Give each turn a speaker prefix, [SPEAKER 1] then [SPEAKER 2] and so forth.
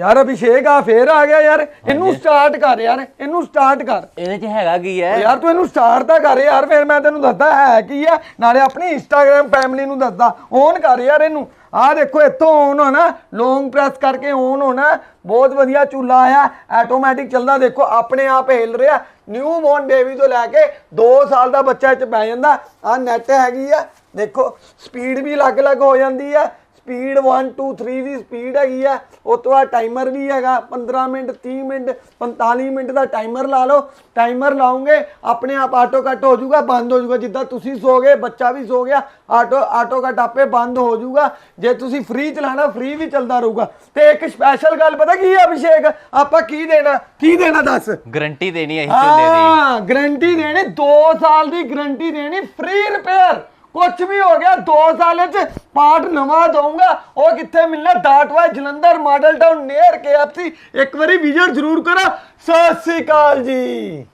[SPEAKER 1] ਯਾਰ ਅਭਿਸ਼ੇਕ ਆ ਫੇਰ ਆ ਗਿਆ ਯਾਰ। ਇਹਨੂੰ ਸਟਾਰਟ ਕਰ ਯਾਰ ਇਹਨੂੰ ਸਟਾਰਟ ਕਰ।
[SPEAKER 2] ਇਹਦੇ ਚ ਹੈਗਾ ਕੀ ਹੈ?
[SPEAKER 1] ਯਾਰ ਤੂੰ ਇਹਨੂੰ ਸਟਾਰਟ ਤਾਂ ਕਰ ਯਾਰ ਫਿਰ ਮੈਂ ਤੈਨੂੰ ਦੱਸਦਾ ਹੈ ਕੀ ਆ ਨਾਲੇ ਆਪਣੀ ਇੰਸਟਾਗ੍ਰam ਫੈਮਿਲੀ ਨੂੰ ਦੱਸਦਾ ਔਨ ਕਰ ਯਾਰ ਇਹਨੂੰ। ਆਹ ਦੇਖੋ ਇੱਥੋਂ ਔਨ ਹੋਣਾ ਲੌਂਗ ਪ੍ਰੈਸ ਕਰਕੇ ਔਨ ਹੋਣਾ। ਬਹੁਤ ਵਧੀਆ ਚੁੱਲਾ ਆਇਆ ਆਟੋਮੈਟਿਕ ਚੱਲਦਾ। ਦੇਖੋ ਆਪਣੇ ਆਪ ਹਿਲ ਰਿਹਾ। ਨਿਊ ਬੋਰਨ ਬੇਬੀ ਤੋਂ ਲੈ ਕੇ 2 ਸਾਲ ਦਾ ਬੱਚਾ ਚ ਬੈ ਜਾਂਦਾ। ਆ ਨੈਟ ਹੈਗੀ ਆ। ਦੇਖੋ ਸਪੀਡ ਵੀ ਅਲੱਗ-ਅਲੱਗ ਹੋ ਜਾਂਦੀ ਆ। ਸਪੀਡ 1 2 3 ਦੀ ਸਪੀਡ ਹੈਗੀ ਆ। ਉਹ ਤੋਂ ਬਾਅਦ ਟਾਈਮਰ ਵੀ ਹੈਗਾ 15 ਮਿੰਟ 30 ਮਿੰਟ 45 ਮਿੰਟ ਦਾ ਟਾਈਮਰ ਲਾ ਲਓ। ਟਾਈਮਰ ਲਾਉਂਗੇ ਆਪਣੇ ਆਪ ਆਟੋ ਕੱਟ ਹੋ ਜਾਊਗਾ ਬੰਦ ਹੋ ਜਾਊਗਾ। ਜਿੱਦਾਂ ਤੁਸੀਂ ਸੋਗੇ ਬੱਚਾ ਵੀ ਸੋ ਗਿਆ ਆਟੋ ਆਟੋ ਕੱਟ ਆਪੇ ਬੰਦ ਹੋ ਜਾਊਗਾ। ਜੇ ਤੁਸੀਂ ਫ੍ਰੀ ਚਲਾਣਾ ਫ੍ਰੀ ਵੀ ਚੱਲਦਾ ਰਹੂਗਾ। ਤੇ ਇੱਕ ਸਪੈਸ਼ਲ ਗੱਲ ਪਤਾ ਕੀ ਹੈ ਅਭਿਸ਼ੇਕ? ਆਪਾਂ ਕੀ ਦੇਣਾ? ਕੀ ਦੇਣਾ ਦੱਸ?
[SPEAKER 2] ਗਰੰਟੀ ਦੇਣੀ ਹੈ ਇਸ ਝੋਲੇ ਦੀ।
[SPEAKER 1] ਹਾਂ ਗਰੰਟੀ ਦੇਣੀ 2 ਸਾਲ ਦੀ ਗਰੰਟੀ ਦੇਣੀ ਫ੍ਰੀ ਰਿਪੇਅਰ ਕੁਝ ਵੀ ਹੋ ਗਿਆ 2 ਸਾਲ ਚ ਪਾਰਟ ਨਵਾਂ ਦਊਂਗਾ। ਉਹ ਕਿੱਥੇ ਮਿਲਣਾ? ਡਾਟਵਾ Jalandhar Model Town near KFC ਇੱਕ ਵਾਰੀ ਵਿਜ਼ਿਟ ਜ਼ਰੂਰ ਕਰੋ। ਸਤਿ ਸ੍ਰੀ ਅਕਾਲ ਜੀ।